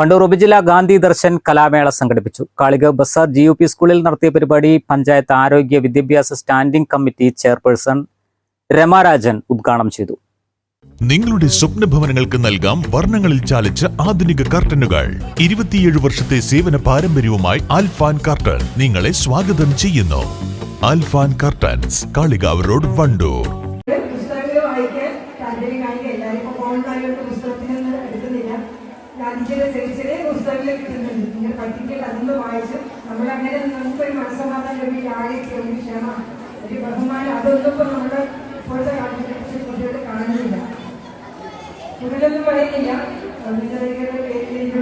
വണ്ടൂർ ഉപജില്ല ഗാന്ധി ദർശൻ കലാമേള സംഘടിപ്പിച്ചു. Kalika Bazar G U P സ്കൂളിൽ നടത്തിയ പരിപാടി പഞ്ചായത്ത് ആരോഗ്യ വിദ്യാഭ്യാസ സ്റ്റാൻഡിംഗ് കമ്മിറ്റി ചെയർപേഴ്സൺ രമാരാജൻ ഉദ്ഘാടനം ചെയ്തു. നിങ്ങളുടെ സ്വപ്ന ഭവനങ്ങൾക്ക് നൽകാം വർണങ്ങളിൽ ചാലിച്ച ആധുനിക കർട്ടനുകൾ. ഇരുപത്തിയേഴ് വർഷത്തെ സേവന പാരമ്പര്യവുമായി അൽഫാൻ കർട്ടൻ നിങ്ങളെ സ്വാഗതം ചെയ്യുന്നു. Alfan curtains Kalikavu road Wandoor. പുസ്തകങ്ങൾ വായിക്കാൻ താല്പര്യം കാണിക്കുക എല്ലാവരും ഇപ്പോൾ പുസ്തകത്തിൽ നിന്ന് എടുക്കുന്നില്ല. ഗാന്ധിജിയുടെ ചെറിയ ചെറിയ പുസ്തകങ്ങൾ കിട്ടുന്നുണ്ട്. നിങ്ങൾ പഠിക്കേണ്ട അതൊന്ന് വായിച്ച് നമ്മളങ്ങനെ നമുക്കൊരു മനസ്സമാധാനം ലഭിക്കും ആഴയ്ക്ക് ഒരു ക്ഷമ ഒരു ബഹുമാനം. അതൊന്നും ഇപ്പോൾ നമ്മുടെ ഇപ്പോഴത്തെ കാലഘട്ടത്തിൽ കുട്ടികൾ കാണുന്നില്ല. കൂടുതലൊന്നും പറയുന്നില്ല. നിങ്ങളുടെ പേരിൽ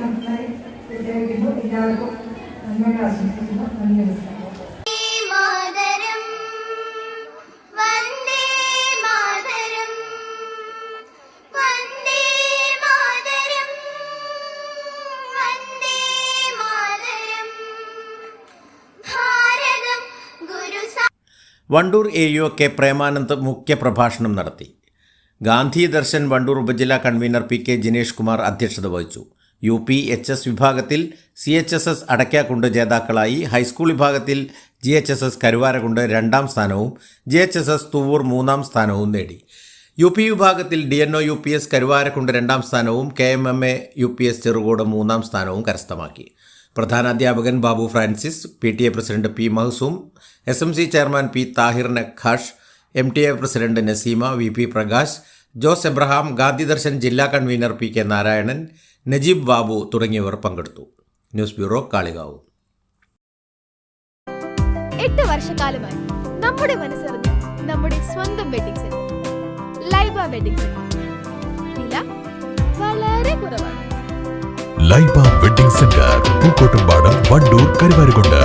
നന്നായി എല്ലാവർക്കും നന്മയുടെ ആശംസിക്കുന്നു. നന്ദി നമസ്കാരം. Wandoor A U K Premanand മുഖ്യപ്രഭാഷണം നടത്തി. ഗാന്ധി ദർശൻ വണ്ടൂർ ഉപജില്ലാ convener P K Jinesh Kumar അധ്യക്ഷത വഹിച്ചു. യു പി എച്ച് എസ് വിഭാഗത്തിൽ C H S S Adakkakundu ജേതാക്കളായി. ഹൈസ്കൂൾ വിഭാഗത്തിൽ G H S S Karuvarakundu രണ്ടാം സ്ഥാനവും G H S S Thuvvur മൂന്നാം സ്ഥാനവും നേടി. യു പി വിഭാഗത്തിൽ D N O U P S Karuvarakundu രണ്ടാം സ്ഥാനവും K M M A U P S Cherukode മൂന്നാം സ്ഥാനവും കരസ്ഥമാക്കി. പ്രധാനാധ്യാപകൻ Babu Francis P T A president P Mahsoom S M C chairman P Thahir Nakhash M T A president Naseema V P Prakash Jose Abraham Gandhi Darshan ജില്ലാ convener P K Narayanan Najeeb Babu തുടങ്ങിയവർ പങ്കെടുത്തു. News bureau Kalikavu. എട്ട് വർഷക്കാലമായി നമ്മുടെ മനസ്സറിഞ്ഞ നമ്മുടെ സ്വന്തം wedding centre Laiba wedding centre വില വളരെ കുറവാണ്. Laiba wedding centre Pookkottumpadam Wandoor Karuvarakundu.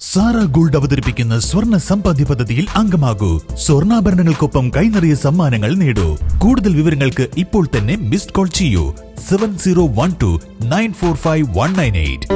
Sara gold അവതരിപ്പിക്കുന്ന സ്വർണ സമ്പാദ്യ പദ്ധതിയിൽ അംഗമാകൂ. സ്വർണാഭരണങ്ങൾക്കൊപ്പം കൈനിറിയ സമ്മാനങ്ങൾ നേടൂ. കൂടുതൽ വിവരങ്ങൾക്ക് ഇപ്പോൾ തന്നെ മിസ്ഡ് കോൾ ചെയ്യൂ. Seven zero one two nine four five one nine eight.